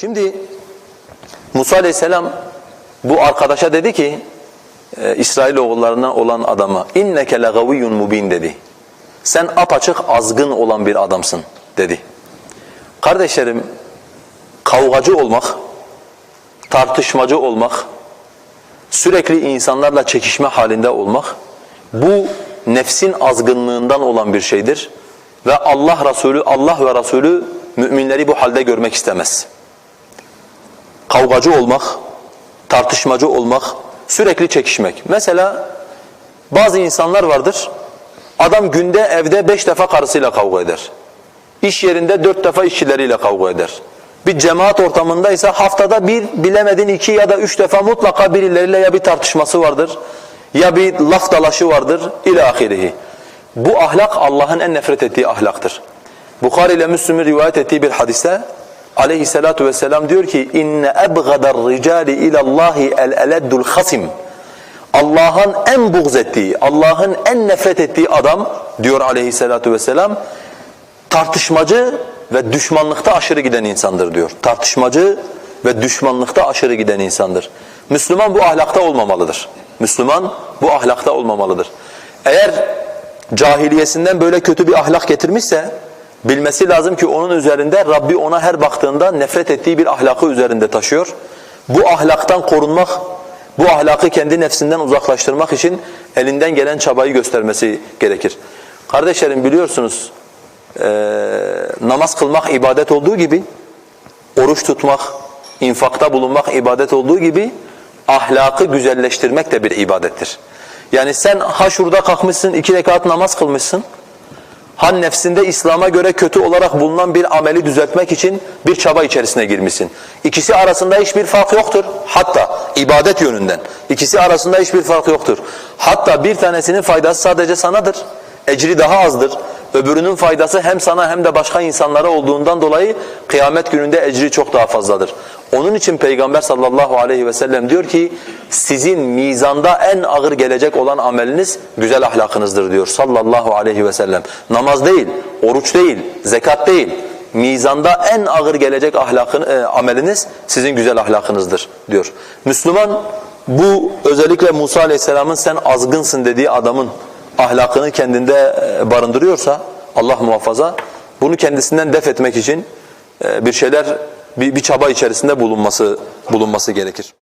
Şimdi Musa aleyhisselam bu arkadaşa dedi ki e, İsrailoğullarından olan adama inneke legaviyyun mubin dedi. Sen apaçık azgın olan bir adamsın dedi. Kardeşlerim kavgacı olmak, tartışmacı olmak, sürekli insanlarla çekişme halinde olmak bu nefsin azgınlığından olan bir şeydir ve Allah Resulü Allah ve Resulü müminleri bu halde görmek istemez. Kavgacı olmak, tartışmacı olmak, sürekli çekişmek. Mesela bazı insanlar vardır. Adam günde evde beş defa karısıyla kavga eder. İş yerinde dört defa işçileriyle kavga eder. Bir cemaat ortamındaysa haftada bir, bilemedin iki ya da üç defa mutlaka birileriyle ya bir tartışması vardır, ya bir laf dalaşı vardır, ila ahirihi. Bu ahlak Allah'ın en nefret ettiği ahlaktır. Bukhari ile Müslim'in rivayet ettiği bir hadiste aleyhissalatu vesselam diyor ki inne ebgadar ricali ilallahi el eleddul hasim. Allah'ın en buğz Allah'ın en nefret ettiği adam diyor aleyhissalatu vesselam tartışmacı ve düşmanlıkta aşırı giden insandır diyor. Tartışmacı ve düşmanlıkta aşırı giden insandır. Müslüman bu ahlakta olmamalıdır. Müslüman bu ahlakta olmamalıdır. Eğer cahiliyesinden böyle kötü bir ahlak getirmişse bilmesi lazım ki onun üzerinde Rabbi ona her baktığında nefret ettiği bir ahlakı üzerinde taşıyor. Bu ahlaktan korunmak, bu ahlakı kendi nefsinden uzaklaştırmak için elinden gelen çabayı göstermesi gerekir. Kardeşlerim biliyorsunuz e, namaz kılmak ibadet olduğu gibi, oruç tutmak, infakta bulunmak ibadet olduğu gibi ahlakı güzelleştirmek de bir ibadettir. Yani sen ha şurada kalkmışsın, iki rekat namaz kılmışsın, ha nefsinde İslam'a göre kötü olarak bulunan bir ameli düzeltmek için bir çaba içerisine girmişsin. İkisi arasında hiçbir fark yoktur. Hatta ibadet yönünden. ikisi arasında hiçbir fark yoktur. Hatta bir tanesinin faydası sadece sanadır. Ecri daha azdır. Öbürünün faydası hem sana hem de başka insanlara olduğundan dolayı kıyamet gününde ecri çok daha fazladır. Onun için Peygamber sallallahu aleyhi ve sellem diyor ki sizin mizanda en ağır gelecek olan ameliniz güzel ahlakınızdır diyor sallallahu aleyhi ve sellem. Namaz değil, oruç değil, zekat değil. Mizanda en ağır gelecek ahlakın, e, ameliniz sizin güzel ahlakınızdır diyor. Müslüman bu özellikle Musa aleyhisselamın sen azgınsın dediği adamın ahlakını kendinde e, barındırıyorsa Allah muhafaza bunu kendisinden def etmek için e, bir şeyler bir, bir çaba içerisinde bulunması bulunması gerekir.